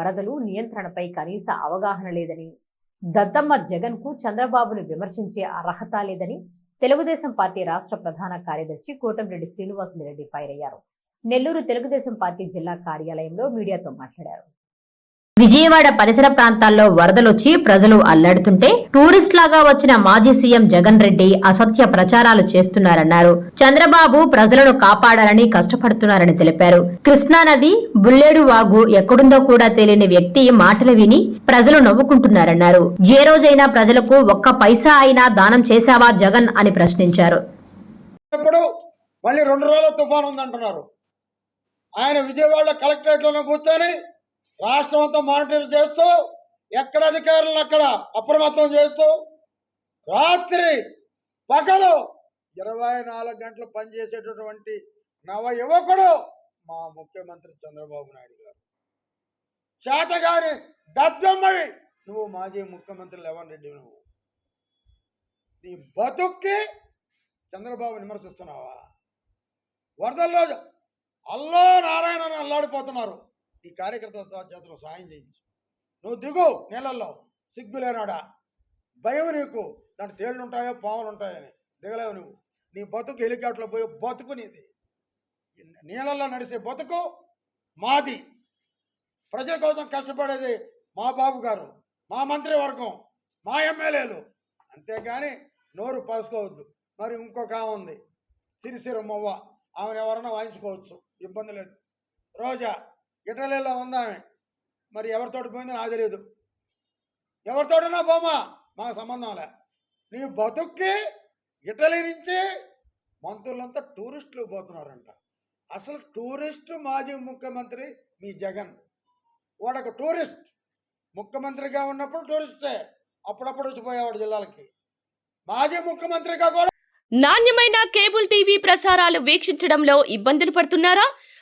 వరదలు నియంత్రణపై కనీస అవగాహన లేదని దద్దమ్మ జగన్కు చంద్రబాబును విమర్శించే అర్హత లేదని తెలుగుదేశం పార్టీ రాష్ట్ర ప్రధాన కార్యదర్శి కోటంరెడ్డి శ్రీనివాసులరెడ్డి ఫైర్ అయ్యారు. నెల్లూరు తెలుగుదేశం పార్టీ జిల్లా కార్యాలయంలో మీడియాతో మాట్లాడారు. విజయవాడ పరిసర ప్రాంతాల్లో వరదలొచ్చి ప్రజలు అల్లాడుతుంటే టూరిస్ట్ లాగా వచ్చిన మాజీ సీఎం జగన్ రెడ్డి అసత్య ప్రచారాలు చేస్తున్నారన్నారు. చంద్రబాబు ప్రజలను కాపాడాలని కష్టపడుతున్నారని తెలిపారు. కృష్ణానది బుల్లేడు వాగు ఎక్కడుందో కూడా తెలియని వ్యక్తి మాటలు విని ప్రజలు నవ్వుకుంటున్నారన్నారు. ఏ రోజైనా ప్రజలకు ఒక్క పైసా అయినా దానం చేశావా జగన్ అని ప్రశ్నించారు. ఇప్పుడు మళ్ళీ రెండు రోజుల తుఫాన్ ఉందంటున్నారు. ఆయన విజయవాడ కలెక్టరేట్లోనే కూర్చొని రాష్ట్రం అంతా మానిటర్ చేస్తూ ఎక్కడ అధికారులను అక్కడ అప్రమత్తం చేస్తూ రాత్రి పగలు ఇరవై నాలుగు గంటలు పనిచేసేటటువంటి నవ యువకుడు మా ముఖ్యమంత్రి చంద్రబాబు నాయుడు గారు. చేతగాని దద్దమ్మవి నువ్వు మాజీ ముఖ్యమంత్రి లెవన్ రెడ్డి నువ్వు. నీ బతుక్కి చంద్రబాబు విమర్శిస్తున్నావా? వరదల్లో అల్లో నారాయణ అని అల్లాడిపోతున్నారు. ఈ కార్యకర్త చేతులు సాయం చేయించు. నువ్వు దిగు నీళ్ళల్లో. సిగ్గులేనాడా భయం నీకు. దాంట్లో తేళ్ళు ఉంటాయో పాములు ఉంటాయని. దిగలేవు నువ్వు. నీ బతుకు హెలికాప్టర్లో పోయి బతుకు నీది. నీళ్ళల్లో నడిసే బతుకు మాది. ప్రజల కోసం కష్టపడేది మా బాబు గారు మా మంత్రివర్గం మా ఎమ్మెల్యేలు. అంతేగాని నోరు పాసుకోవద్దు. మరి ఇంకొక ఆమె ఉంది. సిరిసిరమ్మవ్వ ఆమెను ఎవరైనా వాయించుకోవచ్చు. ఇబ్బంది లేదు. రోజా ఇటలీలో ఉందామె మరి ఎవరితోటి పోయిందో నాకు తెలియదు ఎవరితోటైనా పోమా? మాకు సంబంధం లే. నీ బతుక్కి ఇటలీ నుంచి మంత్రులంతా టూరిస్టులు పోతున్నారంట. అసలు టూరిస్ట్ మాజీ ముఖ్యమంత్రి మీ జగన్. వాడొక టూరిస్ట్. ముఖ్యమంత్రిగా ఉన్నప్పుడు టూరిస్టే. అప్పుడప్పుడు వచ్చిపోయేవాడు జిల్లాలకి. మాజీ ముఖ్యమంత్రిగా కూడా నాణ్యమైన కేబుల్ టీవీ ప్రసారాలు వీక్షించడంలో ఇబ్బందులు పడుతున్నారా?